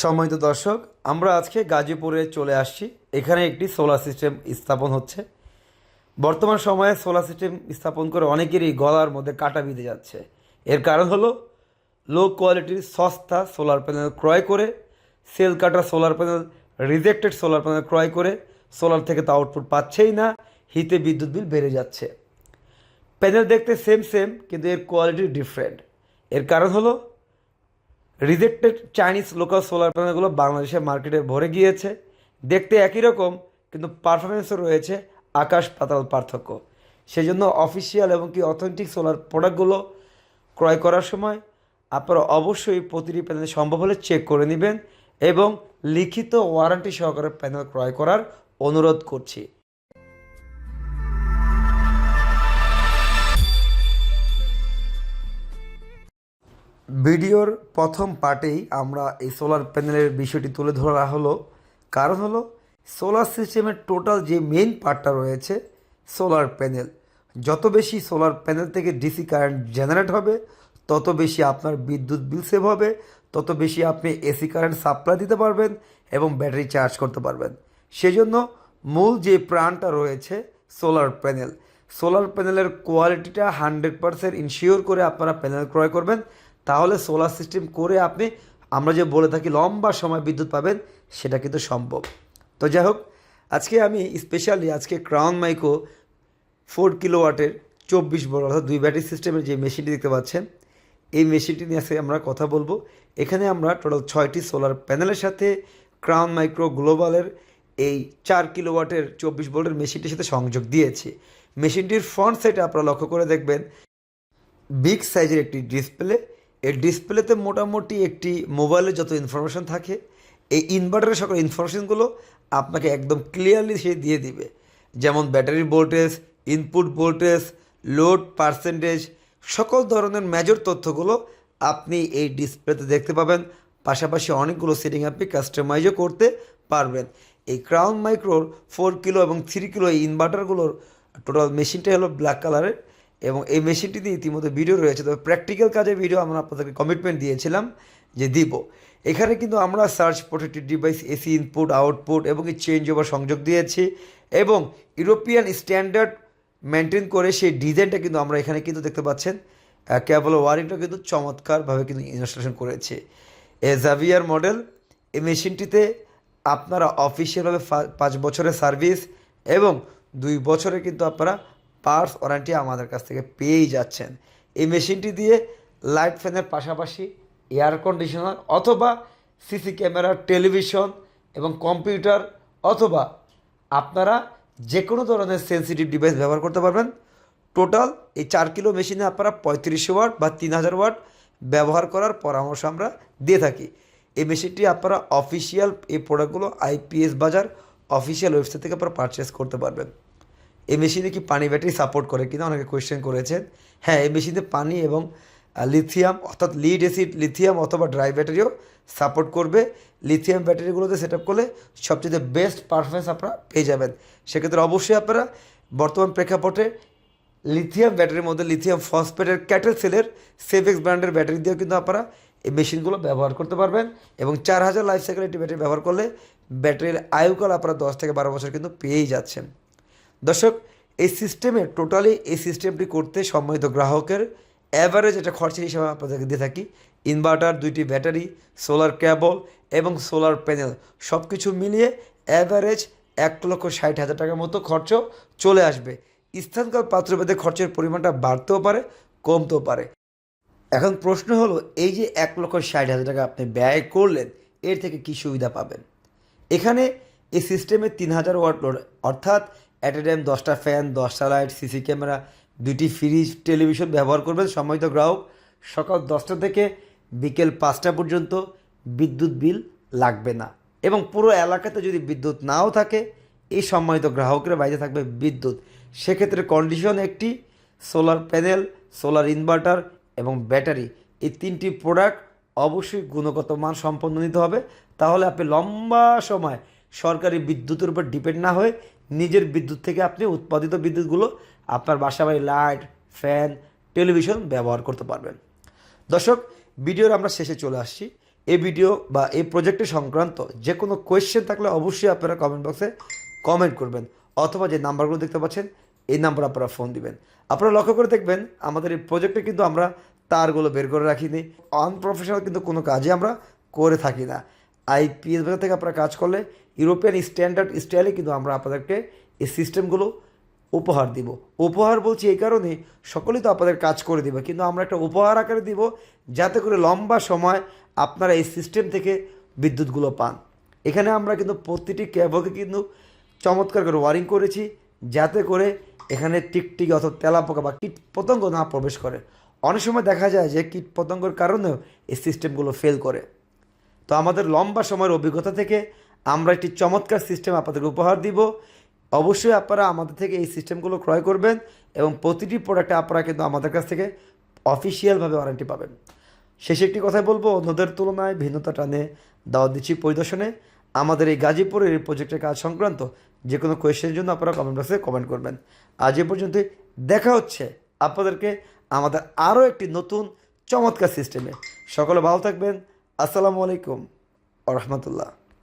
সম্মানিত দর্শক, আমরা আজকে গাজীপুরে চলে আসছি। এখানে একটি সোলার সিস্টেম স্থাপন হচ্ছে। বর্তমান সময়ে সোলার সিস্টেম স্থাপন করে অনেকেরই গলার মধ্যে কাটা বিঁধে যাচ্ছে। এর কারণ হলো লো কোয়ালিটির সস্তা সোলার প্যানেল ক্রয় করে সেল কাটা solar panel rejected solar panel ক্রয় করে সোলার থেকে তো আউটপুট পাচ্ছেই না, হিতে বিদ্যুৎ বিল বেড়ে যাচ্ছে। প্যানেল দেখতে সেম সেম কিন্তু এর কোয়ালিটি ডিফারেন্ট এর কারণ হলো রিজেক্টেড চাইনিজ লোকাল সোলার প্যানেলগুলো বাংলাদেশের মার্কেটে ভরে গিয়েছে। দেখতে একই রকম, কিন্তু পারফরমেন্সও রয়েছে আকাশ পাতাল পার্থক্য। সেই জন্য অফিসিয়াল এবং কি অথেন্টিক সোলার প্রোডাক্টগুলো ক্রয় করার সময় আপনারা অবশ্যই প্রতিটি প্যানেল সম্ভব হলে চেক করে নেবেন এবং লিখিত ওয়ারেন্টি সহকারে প্যানেল ক্রয় করার অনুরোধ করছি। ভিডিওর প্রথম পার্টেই আমরা এই সোলার প্যানেলের বিষয়টি তুলে ধরা হলো। কারণ হলো সোলার সিস্টেমের টোটাল যে মেইন পার্টটা রয়েছে সোলার প্যানেল যত বেশি সোলার প্যানেল থেকে ডিসি কারেন্ট জেনারেট হবে, তত বেশি আপনার বিদ্যুৎ বিল সেভ হবে, তত বেশি আপনি এসি কারেন্ট সাপ্লাই দিতে পারবেন এবং ব্যাটারি চার্জ করতে পারবেন। সেজন্য মূল যে প্রাণটা রয়েছে সোলার প্যানেল সোলার প্যানেলের কোয়ালিটিটা হান্ড্রেড পারসেন্ট ইনশিওর করে আপনারা প্যানেল ক্রয় করবেন। তাহলে সোলার সিস্টেম করে আপনি, আমরা যে বলে থাকি লম্বা সময় বিদ্যুৎ পাবেন, সেটা কিন্তু সম্ভব। তো যাই হোক, আজকে আমি স্পেশালি আজকে ক্রাউন মাইক্রো ফোর কিলোওয়াটের চব্বিশ বড় অর্থাৎ দুই ব্যাটারি সিস্টেমের যে মেশিনটি দেখতে পাচ্ছেন, এই মেশিনটি নিয়ে আজকে আমরা কথা বলব। এখানে আমরা টোটাল ছয়টি সোলার প্যানেলের সাথে ক্রাউন মাইক্রো গ্লোবালের এই চার কিলোওয়াটের চব্বিশ ভোল্টের মেশিনটির সাথে সংযোগ দিয়েছি। মেশিনটির ফ্রন্ট সাইডে আপনারা লক্ষ্য করে দেখবেন বিগ সাইজের একটি ডিসপ্লে এই ডিসপ্লেতে মোটামুটি একটি মোবাইলে যত ইনফরমেশন থাকে, এই ইনভার্টারের সকল ইনফরমেশনগুলো আপনাকে একদম ক্লিয়ারলি সে দিয়ে দিবে। যেমন battery voltage input voltage load percentage সকল ধরনের মেজর তথ্যগুলো আপনি এই ডিসপ্লেতে দেখতে পাবেন। পাশাপাশি অনেকগুলো সেটিং আপনি কাস্টমাইজও করতে পারবেন। এই ক্রাউন মাইক্রোর ফোর কিলো এবং থ্রি কিলো এই ইনভার্টারগুলোর টোটাল মেশিনটাই হলো ব্ল্যাক কালারের এবং এই মেশিনটিতে ইতিমধ্যে ভিডিও রয়েছে। তবে প্র্যাকটিক্যাল কাজের ভিডিও আমরা আপনাদেরকে কমিটমেন্ট দিয়েছিলাম যে দিব। এখানে কিন্তু আমরা surge protected device AC input output এবং এই চেঞ্জ ওভার সংযোগ দিয়েছি এবং ইউরোপিয়ান স্ট্যান্ডার্ড মেনটেন করে সেই ডিজাইনটা কিন্তু আমরা এখানে কিন্তু দেখতে পাচ্ছেন। কেবল ওয়ারিংটা কিন্তু চমৎকারভাবে কিন্তু ইনস্টলেশন করেছে। এ জাভিয়ার মডেল এই মেশিনটিতে আপনারা অফিসিয়ালভাবে পাঁচ বছরের সার্ভিস এবং দুই বছরে কিন্তু আপনারা পার্টস ওয়ারেন্টি আমাদের কাছ থেকে পেয়েই যাচ্ছেন। এই মেশিনটি দিয়ে লাইট ফ্যানের পাশাপাশি এয়ার কন্ডিশনার অথবা সিসি ক্যামেরা, টেলিভিশন এবং কম্পিউটার অথবা আপনারা যে কোনো ধরনের সেন্সিটিভ ডিভাইস ব্যবহার করতে পারবেন। টোটাল এই চার কিলো মেশিনে আপনারা পঁয়ত্রিশশো ওয়াট বা তিন হাজার ওয়াট ব্যবহার করার পরামর্শ আমরা দিয়ে থাকি। এই মেশিনটি আপনারা অফিসিয়াল এই প্রোডাক্টগুলো আইপিএস বাজার অফিসিয়াল ওয়েবসাইট থেকে আপনারা পারচেস করতে পারবেন। এই মেশিনে কি পানি ব্যাটারি সাপোর্ট করে কিনা অনেকে কোয়েশ্চেন করেছেন। হ্যাঁ এই মেশিনে পানি এবং লিথিয়াম অর্থাৎ লিড অ্যাসিড লিথিয়াম অথবা ড্রাই ব্যাটারিও সাপোর্ট করবে। লিথিয়াম ব্যাটারিগুলোতে সেট আপ করলে সবচেয়ে বেস্ট পারফরমেন্স আপনারা পেয়ে যাবেন। সেক্ষেত্রে অবশ্যই আপনারা বর্তমান প্রেক্ষাপটে লিথিয়াম ব্যাটারির মধ্যে লিথিয়াম ফসফেটের ক্যাটেল সেলের সেভেক্স ব্র্যান্ডের ব্যাটারি দিয়েও কিন্তু আপনারা এই মেশিনগুলো ব্যবহার করতে পারবেন এবং চার হাজার লাইফ সাইকেল একটি ব্যাটারি ব্যবহার করলে ব্যাটারির আয়ুকাল আপনারা দশ থেকে বারো বছর কিন্তু পেয়েই যাচ্ছেন। দর্শক, এই সিস্টেমে টোটালি এই সিস্টেমটি করতে সম্মানিত গ্রাহকের অ্যাভারেজ একটা খরচের হিসাবে আপনাদেরকে দিয়ে থাকি। ইনভার্টার দুইটি ব্যাটারি সোলার কেবল এবং সোলার প্যানেল সব কিছু মিলিয়ে অ্যাভারেজ এক লক্ষ ষাট হাজার টাকার মতো খরচ চলে আসবে। স্থানকাল পাত্রভেদে খরচের পরিমাণটা বাড়তেও পারে, কমতেও পারে। এখন প্রশ্ন হলো, এই যে এক লক্ষ ষাট হাজার টাকা আপনি ব্যয় করলেন, এর থেকে কী সুবিধা পাবেন? এখানে এই সিস্টেমে তিন হাজার ওয়াট লোড, অর্থাৎ অ্যাট এ টাইম দশটা ফ্যান দশটা লাইট সিসি ক্যামেরা দুটি ফ্রিজ টেলিভিশন ব্যবহার করবেন। সম্মানিত গ্রাহক। সকাল দশটা থেকে বিকেল পাঁচটা পর্যন্ত বিদ্যুৎ বিল লাগবে না। এবং পুরো এলাকাতে যদি বিদ্যুৎ নাও থাকে, এই সম্মানিত গ্রাহকের বাইরে থাকবে বিদ্যুৎ। সেক্ষেত্রে কন্ডিশন একটি সোলার প্যানেল সোলার ইনভার্টার এবং ব্যাটারি এই তিনটি প্রোডাক্ট অবশ্যই গুণগত মান সম্পন্ন নিতে হবে। তাহলে আপনি লম্বা সময় সরকারি বিদ্যুতের উপর ডিপেন্ড না হয়ে নিজের বিদ্যুৎ থেকে আপনি উৎপাদিত বিদ্যুৎগুলো আপনার বাসা বাড়ি লাইট, ফ্যান, টেলিভিশন ব্যবহার করতে পারবেন। দর্শক, ভিডিওর আমরা শেষে চলে আসছি। এই ভিডিও বা এই প্রজেক্টের সংক্রান্ত যে কোনো কোয়েশ্চেন থাকলে অবশ্যই আপনারা কমেন্ট বক্সে কমেন্ট করবেন, অথবা যে নাম্বারগুলো দেখতে পাচ্ছেন, এই নাম্বার আপনারা ফোন দিবেন। আপনারা লক্ষ্য করে দেখবেন, আমাদের এই প্রজেক্টে কিন্তু আমরা তারগুলো বের করে রাখিনি। আনপ্রফেশনাল কিন্তু কোনো কাজে আমরা করে থাকি না। আইপিএস ভেতর থেকে আপনারা কাজ করলে ইউরোপিয়ান স্ট্যান্ডার্ড স্টাইলে কিন্তু আমরা আপনাদেরকে এই সিস্টেমগুলো উপহার দিব। উপহার বলছি এই কারণে সকলেই তো আপনাদের কাজ করে দিবে, কিন্তু আমরা একটা উপহার আকারে দিব যাতে করে লম্বা সময় আপনারা এই সিস্টেম থেকে বিদ্যুৎগুলো পান। এখানে আমরা কিন্তু প্রতিটি ক্যাবকে কিন্তু চমৎকার করে ওয়ারিং করেছি যাতে করে এখানে টিকটিকি অথবা তেলাপোকা বা কীট পতঙ্গ না প্রবেশ করে। অনেক সময় দেখা যায় যে কীট পতঙ্গের কারণেও এই সিস্টেমগুলো ফেল করে। তো আমাদের লম্বা সময়ের অভিজ্ঞতা থেকে আমরা একটি চমৎকার সিস্টেম আপনাদের উপহার দিব। অবশ্যই আপনারা আমাদের থেকে এই সিস্টেমগুলো ক্রয় করবেন এবং প্রতিটি প্রোডাক্টে আপনারা কিন্তু আমাদের কাছ থেকে অফিসিয়ালভাবে ওয়ারেন্টি পাবেন। শেষে একটি কথাই বলব, অন্যদের তুলনায় ভিন্নতা টানে দাওয়াত দিচ্ছি পরিদর্শনে। আমাদের এই গাজীপুরের এই প্রজেক্টের কাজ সংক্রান্ত যে কোনো কোয়েশ্চেনের জন্য আপনারা কমেন্ট বক্সে কমেন্ট করবেন। আজ এ পর্যন্ত দেখা হচ্ছে আপনাদেরকে আমাদের আরও একটি নতুন চমৎকার সিস্টেমে সকলে ভালো থাকবেন। আসসালামু আলাইকুম। আ রহমতুল্লাহ।